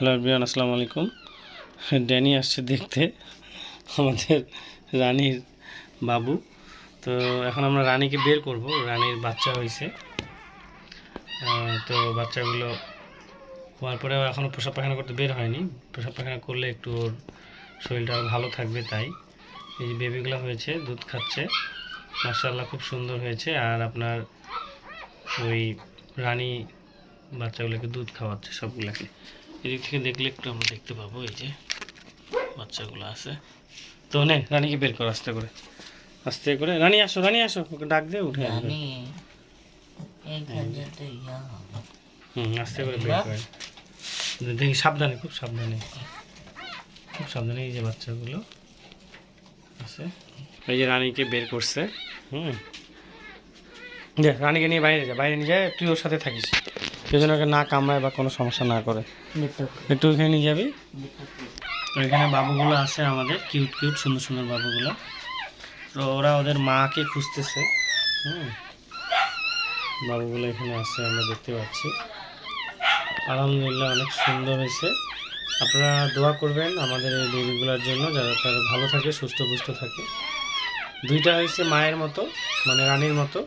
Hello Riyan আসসালামু আলাইকুম। Danny আসছে দেখতে, আমাদের রানীর বাবু। তো এখন আমরা রানীকে বের করব, রানীর বাচ্চা হয়েছে। তো বাচ্চাগুলো হওয়ার পরে এখনও প্রসাব পায়খানা করতে বের হয়নি। প্রসাব পায়খানা করলে একটু ওর শরীরটা ভালো থাকবে তাই। এই যে বেবিগুলো হয়েছে, দুধ খাচ্ছে। মার্শাল্লাহ খুব সুন্দর হয়েছে। আর আপনার ওই রানী বাচ্চাগুলোকে দুধ খাওয়াচ্ছে সবগুলোকে। এদিক থেকে দেখলে একটু আমরা দেখতে পাবো এই যে বাচ্চাগুলো আছে। তো নে রানীকে বের করো আস্তে করে। আস্তে করে। রানী আসো রানী আসো। ওকে ডাক দে উঠে আসবে। হুম। আস্তে করে বের করে। দেখি সাবধানে খুব সাবধানে। খুব সাবধানে এই যে বাচ্চাগুলো আছে। এই যে রানীকে বের করছে। হুম। দে রানীকে নিয়ে বাইরে যা বাইরে নিয়ে যায় তুই ওর সাথে থাকিস। কেউ যেন ওকে না কামড়ায় বা কোনো সমস্যা না করে। একটু ওখানে নিয়ে যাবি? তো এখানে বাবুগুলো আছে আমাদের কিউট কিউট সুন্দর সুন্দর বাবুগুলো। তো ওরা ওদের মাকে খুঁজতেছে হুম। বাবুগুলো এখানে আছে আমরা দেখতে পাচ্ছি। আলহামদুলিল্লাহ অনেক সুন্দর হয়েছে। আপনারা দোয়া করবেন আমাদের এই বেবিগুলোর জন্য যারা তারা ভালো থাকে সুস্থ পুষ্ট থাকে। দুইটা হয়েছে মায়ের মতো মানে রানীর মতো।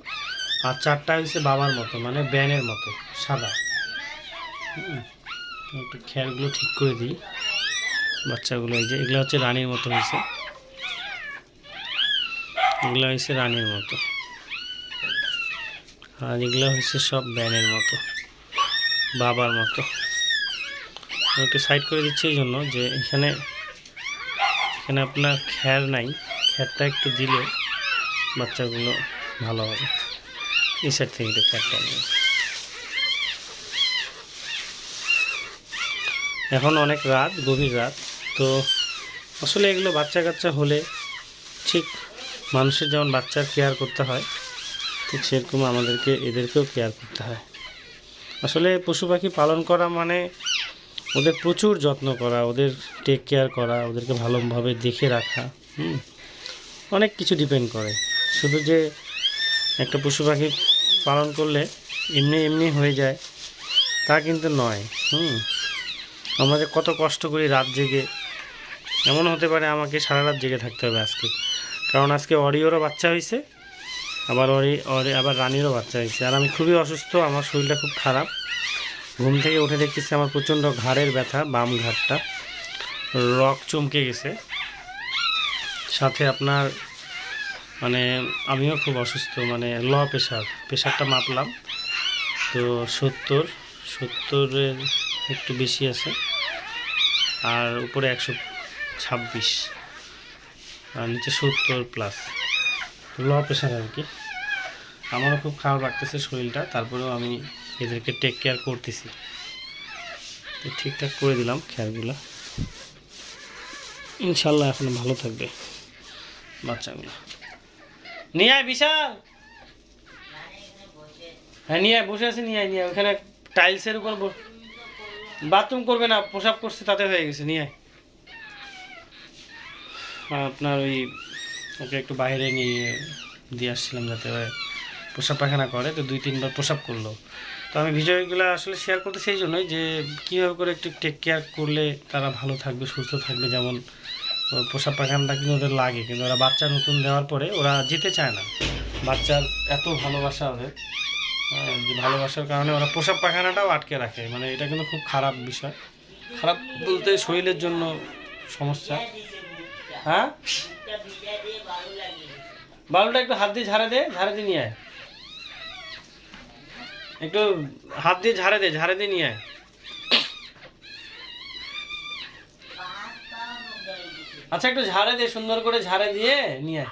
আর চারটা হয়েছে বাবার মতো মানে ব্যানের মতো, সাদা। একটু খেয়ালগুলো ঠিক করে দিই। বাচ্চাগুলো এই যে, এগুলো হচ্ছে রানীর মতো হয়েছে এগুলো হয়েছে রানীর মতো। আর এগুলো হয়েছে সব ব্যানের মতো, বাবার মতো। একটু সাইড করে দিচ্ছি এই জন্য যে এখানে এখানে আপনার খ্যার নাই। খ্যারটা একটু দিলে বাচ্চাগুলো ভালো হবে। এই সাইড থেকে একটু খ্যারটা নিয়ে। এখন অনেক রাত, গভীর রাত, তো আসলে এগুলো বাচ্চা কাচ্চা হলে ঠিক মানুষের যেমন বাচ্চার কেয়ার করতে হয়, ঠিক সেরকম আমাদেরকে এদেরকেও কেয়ার করতে হয়। আসলে পশু পাখি পালন করা মানে ওদের প্রচুর যত্ন করা, ওদের টেক কেয়ার করা, ওদেরকে ভালোভাবে দেখে রাখা, হুম? অনেক কিছু ডিপেন্ড করে। শুধু যে একটা পশু পাখি পালন করলে এমনি এমনি হয়ে যায়, তা কিন্তু নয়। হুম। আমাদের কত কষ্ট করি রাত জেগে এমন হতে পারে আমাকে সারা রাত জেগে থাকতে হবে আজকে। কারণ আজকে অরিওরও বাচ্চা হয়েছে, আবার অরি অরি, আবার রানীরও বাচ্চা হয়েছে। আর আমি খুবই অসুস্থ, আমার শরীরটা খুব খারাপ। ঘুম থেকে উঠে দেখতেছি আমার প্রচণ্ড ঘাড়ের ব্যথা, বাম ঘাড়টা। রক চমকে গেছে। সাথে আপনার মানে আমিও খুব অসুস্থ মানে ল প্রেশার প্রেশারটা মাপলাম। তো সত্তর, সত্তরের একটু বেশি আছে। আর উপরে একশো ছাব্বিশ, আর নিচে সত্তর প্লাস ল প্রেশার আর কি। আমারও খুব খারাপ লাগতেছে শরীরটা, তারপরেও আমি এদেরকে টেক কেয়ার করতেছি। তো ঠিকঠাক করে দিলাম খেয়ারগুলো ইনশাল্লাহ এখন ভালো থাকবে বাচ্চাগুলো। নিয়ে বিশাল। হ্যাঁ নিয়ে বসে আছে নিয়ে নিয়ে ওখানে টাইলসের উপর বাথরুম করবে না প্রসাব করছে, তাতে হয়ে গেছে নিয়ে আপনার ওই, ওকে একটু বাইরে নিয়ে দিয়ে আসছিলাম যাতে প্রসাব পায়খানা করে, তো দুই তিনবার প্রসাব করল। তো আমি ভিডিওগুলো আসলে শেয়ার করতে সেই জন্যই যে, কীভাবে করে একটু টেক কেয়ার করলে তারা ভালো থাকবে, সুস্থ থাকবে, যেমন ও প্রসাব পায়খানাটা কিন্তু ওদের লাগে কিন্তু ওরা বাচ্চা নতুন দেওয়ার পরে ওরা যেতে চায় না। বাচ্চার এত ভালোবাসা ওদের হ্যাঁ, ভালোবাসার কারণে ওরা প্রসাব পাখানাটাও আটকে রাখে। মানে এটা কিন্তু খুব খারাপ বিষয়। খারাপ বলতে শরীরের জন্য সমস্যা। হ্যাঁ? বালুটা একটু হাত দিয়ে ঝাড়ে দে ঝাড়ে দিয়ে নিয়ে আয়। একটু হাত দিয়ে ঝাড়ে দে ঝাড়ে দিয়ে নিয়ে আয়। আচ্ছা একটু ঝাড়ে দিয়ে সুন্দর করে ঝাড়ে দিয়ে নিয়ে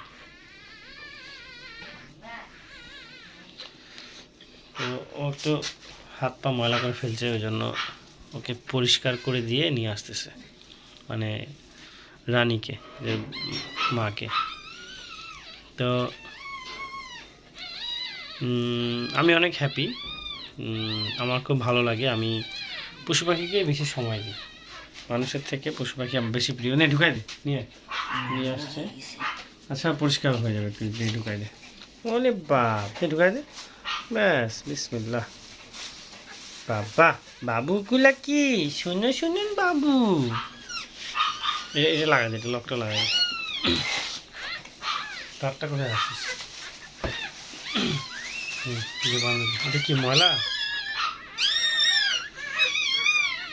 তো ও একটু হাত পা ময়লা করে ফেলছে, ওই জন্য ওকে পরিষ্কার করে দিয়ে নিয়ে আসতেছে মানে রানীকে, যে মাকে। তো আমি অনেক হ্যাপি আমার খুব ভালো লাগে, আমি পশু পাখিকে বেশি সময় দিই। মানুষের থেকে পশু পাখি আমার বেশি প্রিয়। নিয়ে ঢুকাই দে, নিয়ে। নিয়ে আসছে। আচ্ছা পরিষ্কার হয়ে যাবে, তুই দিয়ে ঢুকাই দে। ওলে বাপ ঢুকাই দে। ব্যাস, বিসমিল্লাহ। বাবা বাবু গুলা কি? শুনে শুনুন বাবু। এটা লাগাই দে, এটা লকটা লাগাই। তারটা কোথায় দে। এটা কি ময়লা?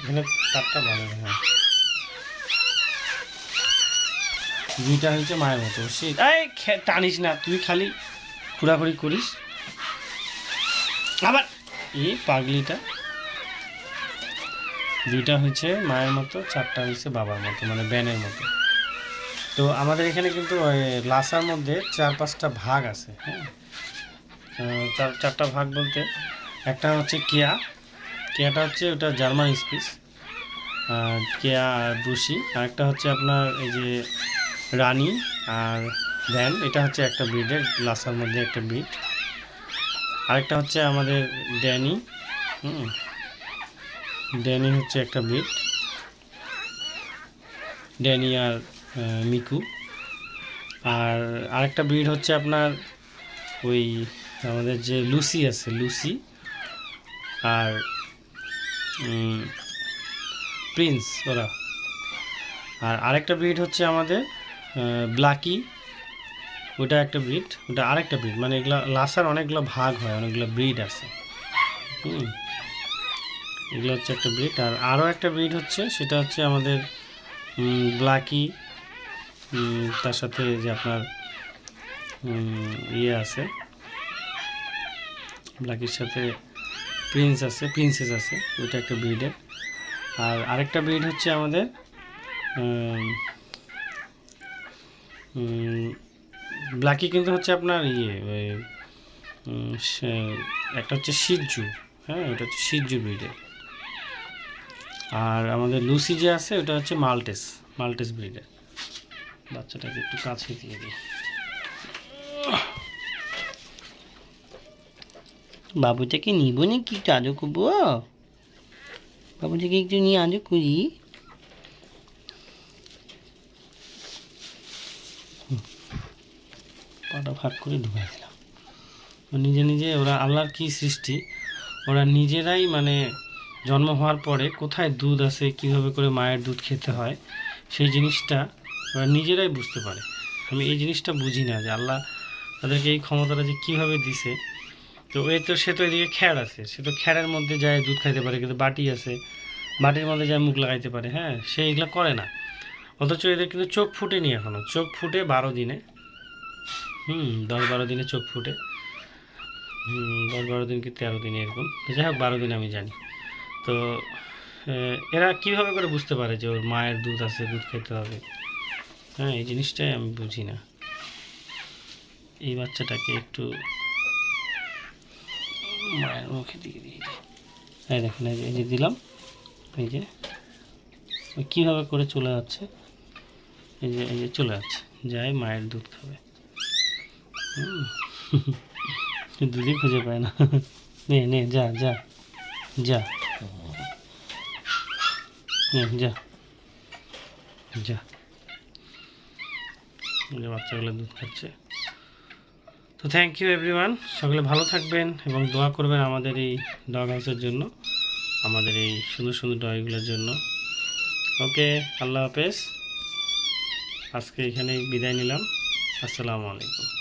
এখানে তারটা হ্যাঁ। দুইটা হয়েছে মায়ের মতো। সে এই টানিস না, তুই খালি ঘোরাঘুরি করিস। আবার এই পাগলিটা, দুইটা হয়েছে মায়ের মতো, চারটা হয়েছে বাবার মতো মানে ব্যানের মতো। তো আমাদের এখানে কিন্তু লাসার মধ্যে চার পাঁচটা ভাগ আছে হ্যাঁ। চার, চারটা ভাগ বলতে, একটা হচ্ছে কেয়া কেয়াটা হচ্ছে ওটা জার্মান স্পিস কেয়া আর ব্রুসি আরেকটা হচ্ছে আপনার এই যে রানী আর ভ্যান, এটা হচ্ছে একটা ব্রিডের লাসার মধ্যে একটা ব্রিড আরেকটা হচ্ছে আমাদের ড্যানি, হুম, ড্যানি হচ্ছে একটা ব্রিড ড্যানি আর মিকু। আর আরেকটা ব্রিড হচ্ছে আপনার ওই আমাদের যে লুসি আছে, লুসি আর প্রিন্স ওরা আর আরেকটা ব্রিড হচ্ছে আমাদের ব্লাকি ওটা একটা ব্রিড ওটা আরেকটা ব্রিড মানে এগুলা লাসার অনেকগুলো ভাগ হয়, অনেকগুলো ব্রিড আছে। এগুলো হচ্ছে একটা ব্রিড আর আরও একটা ব্রিড হচ্ছে, সেটা হচ্ছে আমাদের ব্লাকি তার সাথে যে আপনার ইয়ে আছে ব্ল্যাকির সাথে প্রিন্স আছে, প্রিন্সেস আছে, ওইটা একটা ব্রিডের আর আরেকটা ব্রিড হচ্ছে আমাদের ব্ল্যাকি কিন্তু হচ্ছে আপনার ইয়ে একটা হচ্ছে সিজু হ্যাঁ ওটা হচ্ছে সিজু ব্রিডের আর আমাদের লুসি যে আছে, ওটা হচ্ছে মাল্টেস মাল্টেস ব্রিডের বাচ্চাটাকে একটু কাছে দিয়ে দিই। বাবুটাকে নিব নাকি একটু আজও করব? বাবুটাকে একটু নিয়ে আজও করি। পাটা ভাগ করে ঢুকাই দিলাম নিজে নিজে, ওরা আল্লাহর কি সৃষ্টি, ওরা নিজেরাই মানে জন্ম হওয়ার পরে কোথায় দুধ আছে, কীভাবে করে মায়ের দুধ খেতে হয়, সেই জিনিসটা ওরা নিজেরাই বুঝতে পারে। আমি এই জিনিসটা বুঝি না যে আল্লাহ তাদেরকে এই ক্ষমতাটা যে কীভাবে দিছে তো এই তো, সে তো এদিকে খ্যাড় আছে। সে তো খ্যাড়ের মধ্যে যায়, দুধ খাইতে পারে, কিন্তু বাটি আছে। বাটির মধ্যে যায়, মুখ লাগাইতে পারে হ্যাঁ? সে এগুলো করে না। অথচ এদের কিন্তু চোখ ফুটেনি এখনও চোখ ফুটে বারো দিনে। হুম, দশ বারো দিনে চোখ ফুটে। হুম, দশ বারো দিন কি তেরো দিনে এরকম। যাই হোক, বারো দিন আমি জানি। তো এরা কীভাবে করে বুঝতে পারে যে ওর মায়ের দুধ আছে, দুধ খেতে হবে? হ্যাঁ এই জিনিসটাই আমি বুঝি না। এই বাচ্চাটাকে একটু মায়ের মুখে দিয়ে দিয়ে এই দেখুন, এই যে দিলাম। এই যে কীভাবে করে চলে যাচ্ছে? এই যে এই যে চলে যাচ্ছে। যাই, মায়ের দুধ খাবে। দুধই খুঁজে পায় না। নে নে, যা যা যা। যা যা বাচ্চাগুলো দুধ খাচ্ছে। তো থ্যাংক ইউ এভরিওয়ান সকলে ভালো থাকবেন এবং দোয়া করবেন আমাদের এই ডগ হাউসের জন্য, আমাদের এই সুন্দর সুন্দর ডগগুলোর জন্য। ওকে আল্লাহ হাফেজ। আজকে এখানে বিদায় নিলাম। আসসালামু আলাইকুম।